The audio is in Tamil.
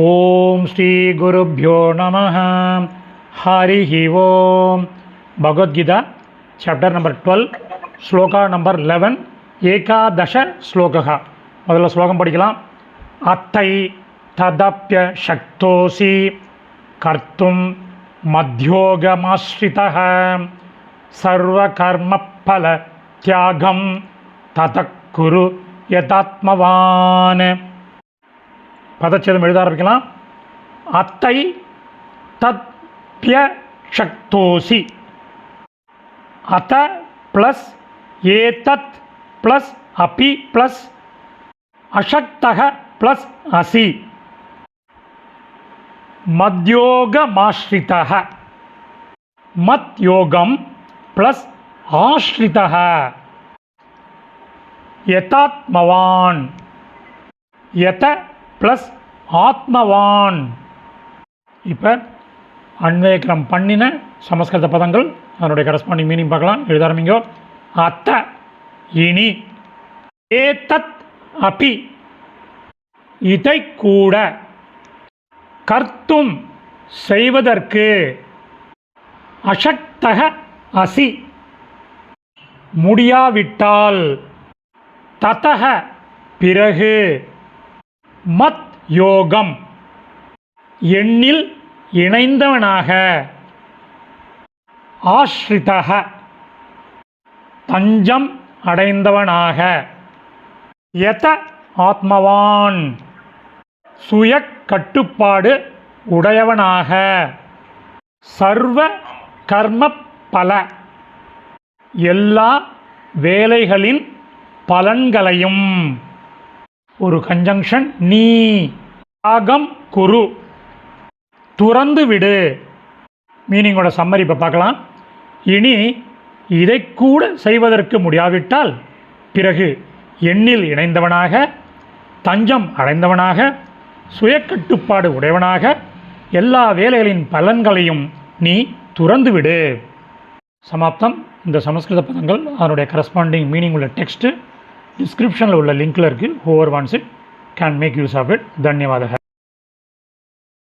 ஓம் ஸ்ரீ குருப்யோ நம Hari Om Bhagavad Gita chapter number twelve shloka number eleven ஏகாதச shloka முதல்ல ஸ்லோகம் படிக்கலாம் அத்தை ததப்பிய சக்தோசி கர்த்தும் மத்தியோகமாஸ்ரிதः சர்வகர்மஃபல தியாகம் ததக் குரு யதாத்மவான் பதச்சேதம் எழுத ஆரம்பிக்கலாம். அத்தை தத்ய சக்தோசி. அத்த ப்ளஸ் ஏதத் ப்ளஸ் அபி ப்ளஸ் அசக்தக ப்ளஸ் அசி. மத்யோகமாஸ்ரிதக. மத் யோகம் ப்ளஸ் ஆஸ்ரிதக. யதாத்மவான் யத ப்ளஸ் ஆத்மவான். இப்போ அன்வேக்கரம் பண்ணின சமஸ்கிருத பதங்கள் அதனுடைய கரஸ்பாண்டிங் மீனிங் பார்க்கலாம். எழுத ஆரம்பிங்கோ. அத்த இனி ஏதத் அபி இதை கூட கர்த்தும் செய்வதற்கு அசக்தக அசி முடியாவிட்டால் ததக பிறகு மத் யோகம். எண்ணில் இணைந்தவனாக. ஆஸ்ரிதக தஞ்சம் அடைந்தவனாக. யத ஆத்மவான். சுய கட்டுப்பாடு உடையவனாக. சர்வ கர்ம பல. எல்லா வேலைகளின் பலன்களையும். ஒரு கன்ஜங்ஷன் நீ ஆகம் குரு. துறந்து விடு. மீனிங்கோட சம்மரி இப்போ பார்க்கலாம். இனி இதை கூட செய்வதற்கு முடியாவிட்டால் பிறகு எண்ணில் இணைந்தவனாக தஞ்சம் அடைந்தவனாக சுயக்கட்டுப்பாடு உடையவனாக எல்லா வேலைகளின் பலன்களையும் நீ துறந்து விடு. சமாப்தம். இந்த சமஸ்கிருத பதங்கள் அதனுடைய கரஸ்பாண்டிங் மீனிங் உள்ள டெக்ஸ்ட்டு டிஸ்கிரிப்ஷனில் உள்ள லிங்க்கில் இருக்குது however once it can make use of it தன்யவாதக